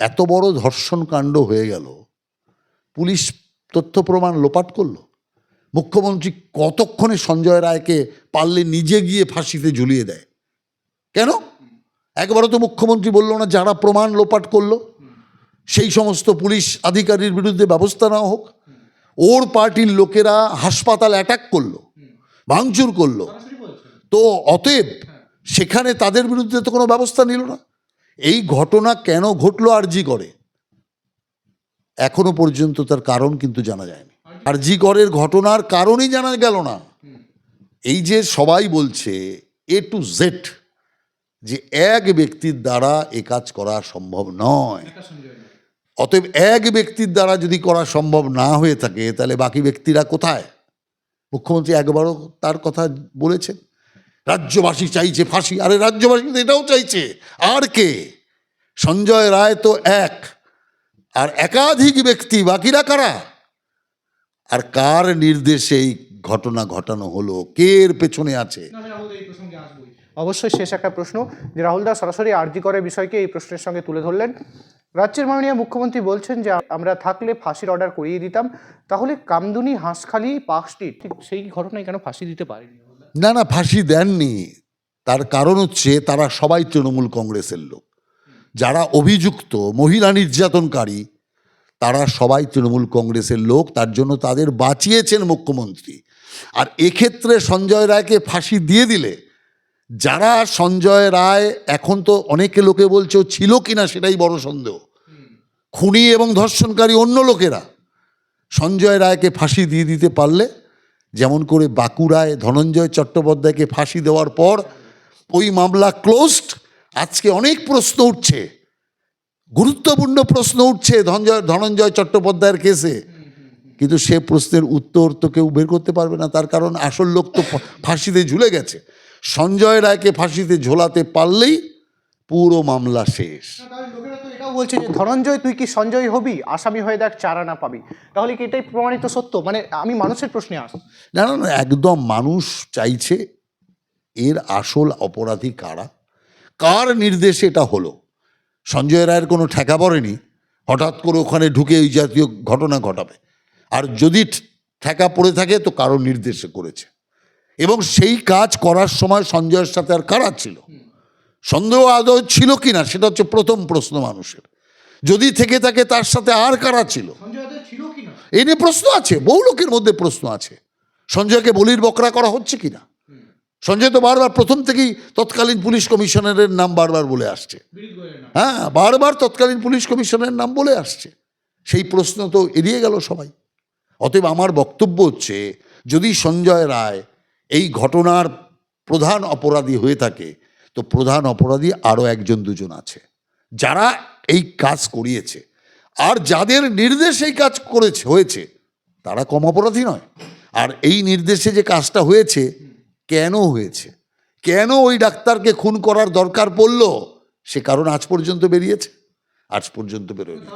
এত বড় ধর্ষণ কাণ্ড হয়ে গেল পুলিশ তথ্য প্রমাণ লোপাট করল। মুখ্যমন্ত্রী কতক্ষণে সঞ্জয় রায়কে পারলে নিজে গিয়ে ফাঁসিতে ঝুলিয়ে দেয়? কেন? একবারও তো মুখ্যমন্ত্রী বলল না যারা প্রমাণ লোপাট করল সেই সমস্ত পুলিশ আধিকারির বিরুদ্ধে ব্যবস্থা নেওয়া হোক। ওর পার্টির লোকেরা হাসপাতাল অ্যাটাক করল ভাঙচুর করল। তো অতএব সেখানে তাদের বিরুদ্ধে তো কোনো ব্যবস্থা নিল না। এই ঘটনা কেন ঘটলো আরজি করে? এখনও পর্যন্ত তার কারণ কিন্তু জানা যায়নি। আরজি করের ঘটনার কারণই জানা গেল না। এই যে সবাই বলছে এ টু জেড যে এক ব্যক্তির দ্বারা এ কাজ করা সম্ভব নয়। অতএব এক ব্যক্তির দ্বারা যদি করা সম্ভব না হয়ে থাকে, তাহলে বাকি ব্যক্তিরা কোথায়? মুখ্যমন্ত্রী একবারও তার কথা বলেছেন। রাজ্যবাসী চাইছে ফাঁসি। আরে রাজ্যবাসী তো এটাও চাইছে। আর কে? সঞ্জয় রায় তো এক। আর একাধিক ব্যক্তি বাকিরা কারা? আর কার নির্দেশে এই ঘটনা ঘটানো হলো? কে এর পেছনে আছে? অবশ্যই শেষ একটা প্রশ্ন যে রাহুল দাস সরাসরি আরজি করার বিষয়কে এই প্রশ্নের সঙ্গে তুলে ধরলেন। রাজ্যের মাননীয় মুখ্যমন্ত্রী বলছেন যে আমরা থাকলে ফাঁসির অর্ডার করিয়ে দিতাম তাহলে কামদুনি হাঁসখালি পার্ক স্ট্রিট ঠিক সেই ঘটনায় কেন ফাঁসি দিতে পারেনি? না না, ফাঁসি দেননি। তার কারণ হচ্ছে তারা সবাই তৃণমূল কংগ্রেসের লোক। যারা অভিযুক্ত, মহিলা নির্যাতনকারী, তারা সবাই তৃণমূল কংগ্রেসের লোক। তার জন্য তাদের বাঁচিয়েছেন মুখ্যমন্ত্রী। আর এক্ষেত্রে সঞ্জয় রায়কে ফাঁসি দিয়ে দিলে, যারা সঞ্জয় রায় এখন তো অনেকে লোকে বলছে ছিল কিনা সেটাই বড় সন্দেহ। খুনি এবং ধর্ষণকারী অন্য লোকেরা সঞ্জয় রায়কে ফাঁসি দিয়ে দিতে পারলে যেমন করে বাঁকুড়ায় ধনঞ্জয় চট্টোপাধ্যায়কে ফাঁসি দেওয়ার পর ওই মামলা ক্লোজড আজকে অনেক প্রশ্ন উঠছে। গুরুত্বপূর্ণ প্রশ্ন উঠছে ধনঞ্জয় ধনঞ্জয় চট্টোপাধ্যায়ের কেসে কিন্তু সে প্রশ্নের উত্তর তো কেউ বের করতে পারবে না, তার কারণ আসল লোক তো ফাঁসিতে ঝুলে গেছে। সঞ্জয় রায়কে ফাঁসিতে ঝোলাতে পারলেই পুরো মামলা শেষ। বলছে যে ধনঞ্জয় তুই কি সঞ্জয় হবি? আসামি হয়ে দেখ চারা না পাবি। তাহলে কি এটাই প্রমাণিত সত্য? মানে আমি মানুষের প্রশ্নে আস না না না একদম মানুষ চাইছে এর আসল অপরাধী কারা? কার নির্দেশে এটা হলো? সঞ্জয় রায়ের কোনো ঠেকা পড়েনি? হঠাৎ করে ওখানে ঢুকে এই জাতীয় ঘটনা ঘটাবে। আর যদি ঠেকা পড়ে থাকে তো কারও নির্দেশে করেছে। এবং সেই কাজ করার সময় সঞ্জয়ের সাথে আর কারা ছিল? সন্দেহ আদৌ ছিল কি না সেটা হচ্ছে প্রথম প্রশ্ন মানুষের। যদি থেকে থাকে তার সাথে আর কারা ছিল? কি না এই নিয়ে প্রশ্ন আছে বহু লোকের মধ্যে প্রশ্ন আছে। সঞ্জয়কে বলির বকরা করা হচ্ছে কিনা? সঞ্জয় তো বারবার প্রথম থেকেই তৎকালীন পুলিশ কমিশনারের নাম বারবার বলে আসছে। হ্যাঁ বারবার তৎকালীন পুলিশ কমিশনারের নাম বলে আসছে। সেই প্রশ্ন তো এড়িয়ে গেল সবাই। অতএব আমার বক্তব্য হচ্ছে যদি সঞ্জয় রায় এই ঘটনার প্রধান অপরাধী হয়ে থাকে তো প্রধান অপরাধী আরও একজন দুজন আছে, যারা এই কাজ করিয়েছে। আর যাদের নির্দেশ এই কাজ করেছে, হয়েছে, তারা কম অপরাধী নয়। আর এই নির্দেশে যে কাজটা হয়েছে, কেন হয়েছে? কেন ওই ডাক্তারকে খুন করার দরকার পড়ল? সে কারণ আজ পর্যন্ত বেরিয়েছে। আজ পর্যন্ত বেরোয়নি।